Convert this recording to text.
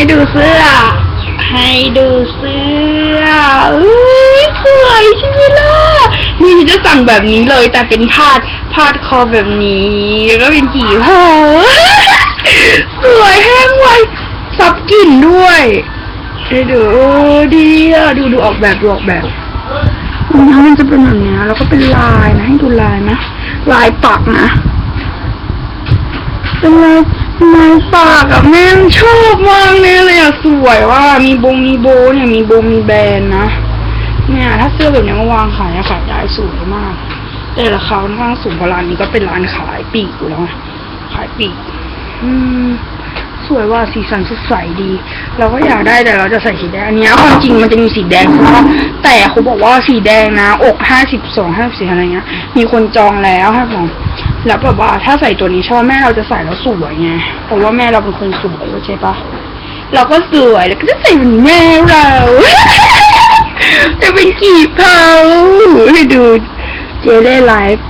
ให้ดูเสื้อ ให้ดูเสื้ออุ้ยสวยใช่ไหมล่ะนี่จะสั่งแบบนี้เลย แต่เป็นพาดพาดคอแบบนี้แล้วก็เป็นกี่โหสวยแห้งไวซับกลิ่นด้วยให้ดูเออดีอะดูดูออกแบบดูออกแบบรองเท้ามันจะเป็นแบบเนี้ยแล้วก็เป็นลายนะให้ดูลายนะลายปักนะเป็นลาย ลายปากอะแม่งชอบมากเลยเลยอะสวยว่ามีบงมีโบเนี่ยมีโบมีแบรนด์นะ เนี่ย ถ้าเสื้อแบบนี้มาวางขายอะขายได้สวยมาก แต่ราคาค่อนข้างสูงเพราะร้านนี้ก็เป็นร้านขายปีกอยู่แล้วไงขายปีก อืม สวยว่าสีสันสดใสดี เราก็อยากได้แต่เราจะใส่สีแดงอันเนี้ยความจริงมันจะมีสีแดงใช่ปะแต่เขาบอกว่าสีแดงนะ อกห้าสิบสองห้าสิบอะไรเงี้ย มีคนจองแล้วให้ผม แล้วแบบว่าถ้าใส่ตัวนี้ชอบแม่เราจะใส่แล้วสวยไงเพราะว่าแม่เราเป็นคนสวยใช่ปะเราก็สวยแล้วก็จะใส่เหมือนแม่เราจะเป็นกี่เผาให้ดูเจได้ไลฟ์